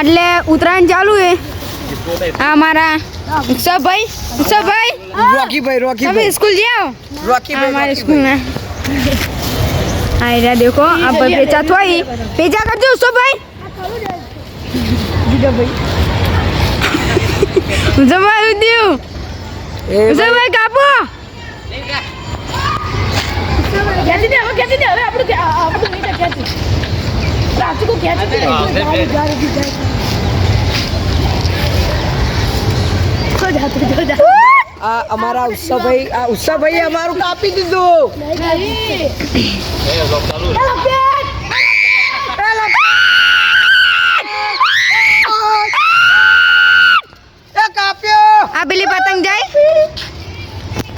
એટલે ઉત્તરાયણ ચાલુ છે આ મારા ઉત્સવભાઈ ઉત્સવભાઈ રોકીભાઈ રોકી તમે સ્કૂલ જાઓ રોકીભાઈ મારી સ્કૂલના. આયરા દેખો આ પર પેચા થોઈ. પેચા કરજો ઉત્સવભાઈ ઉત્સવભાઈ ઉદ્યું. ઉત્સવભાઈ કાપો. કેતી હવે કેતી હવે આપણું આપણું મીટર જો જા. આ અમારા ઉત્સવભાઈ આ ઉત્સવભાઈ અમારું કાપી દીધું. કાપ્યો. આ પેલી પતંગ જાય?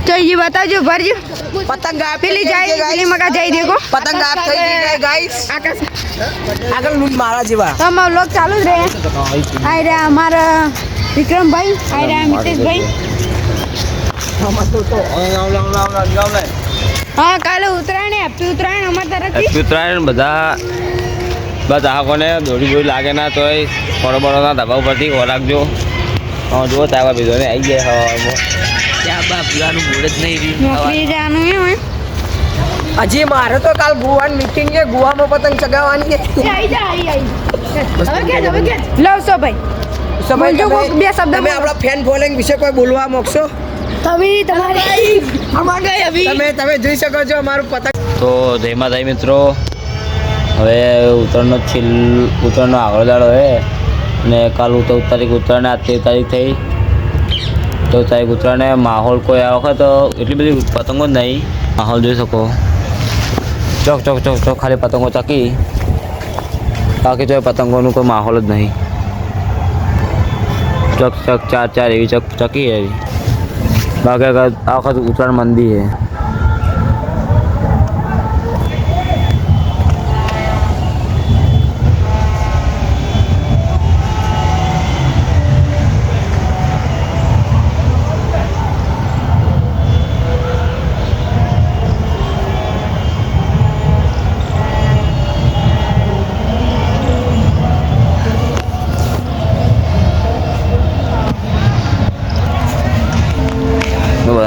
तो ये बताओ जो भर जो पतंग गायब पेली जाए पेली मगा जाए देखो पतंग गायब થઈ ગઈ છે ગાઈસ આકાશ. આગળ લૂટ મારા જેવા. તમ લોક ચાલુ જ રહે. આઈ રે અમારા વિક્રમભાઈ આઈ રે મિતેશભાઈ. હા કાલે ઉતરાયણ હેપી ઉતરાયણ અમાર તરફથી. હેપી ઉતરાયણ બધા બધા ગ્રાહકોને દોરી દોરી લાગે ના તોય. બરોબર ના ધબા ઉપરથી રાખજો. હા જો તાવા બીજો ને આવી જાય હવામાં. નોકરી જવાનું એમ હોય. હજી મારે તો કાલ ગુવાની મીટિંગ છે ગુવામાં પતંગ ચગાવવાની છે. આઈ જા, આઈ, આઈ. હવે કે હવે ખેંચ. લવશો ભાઈ. બોલજો તમે- બે શબ્દ તમે આપણા ફેન ફોલોઈંગ વિશે કોઈ બોલવા માંગશો? તમે તમારી તમે તમે જોઈ શકો છો અમારું પતંગ. તો જય માતાજી મિત્રો. હવે ઉત્તરાયણનો છેલ્લો ઉત્તરનો આગળ દાડો હે અને કાલ ચૌદ તારીખ ઉત્તરાયણ આજ તેર તારીખ થઈ. ચૌદ તારીખ ઉત્તરાયણે માહોલ કોઈ આ વખત એટલી બધી પતંગો નહીં. માહોલ જોઈ શકો. ચોક ચોક ચોક ચોક ખાલી પતંગો ચકી. બાકી તો પતંગોનું કોઈ માહોલ જ નહીં. ચક ચક, ચાર ચાર એવી ચક, ચકી એવી. બાકી આ વખત ઉત્તરાયણ મંદી છે.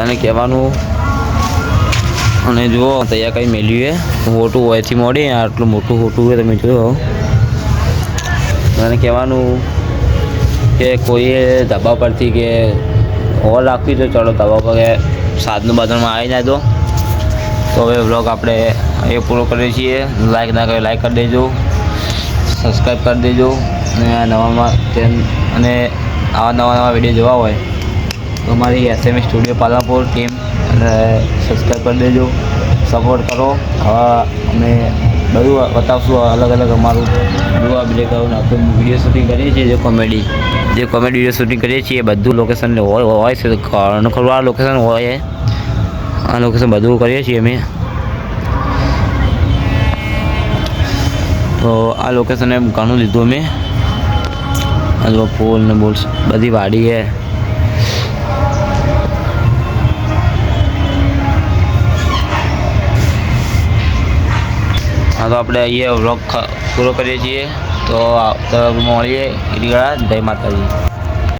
બધાને કહેવાનું અને જુઓ તૈયાર કંઈ મેલ્યું છે. મોટું હોયથી મોડી આટલું મોટું હોટું હોય તમે જોયો બધાને કહેવાનું કે કોઈએ ધાબા પરથી કે હોલ રાખવી તો ચલો ધાબા પર કે સાધનું બાધનમાં આવી ના દો તો હવે વ્લોગ આપણે એ પૂરો કરીએ છીએ. લાઈક ના કરે લાઈક કરી દેજો. સબસ્ક્રાઈબ કરી દેજો. અને નવામાં અને આવા નવા નવા વીડિયો જોવા હોય અમારી એસએમ સ્ટુડિયો પાલનપુર ટીમ અને સબસ્ક્રાઈબ કરી દેજો. સપોર્ટ કરો. આવા અમે બધું બતાવશું અલગ અલગ અમારું જોવા બ્રેક આપણે વીડિયો શૂટિંગ કરીએ છીએ, જે કોમેડી જે કોમેડી વીડિયો શૂટિંગ કરીએ છીએ બધું લોકેશન હોય છે. ઘણું આ લોકેશન હોય. આ લોકેશન બધું કરીએ છીએ અમે. તો આ લોકેશન ઘણું લીધું અમે. ફૂલ ને બોલ, બધી વાડી છે. હા તો આપણે અહીંયા વ્લોગ પૂરો કરીએ છીએ. તો મળીએ. ગીરીગળા જય માતાજી.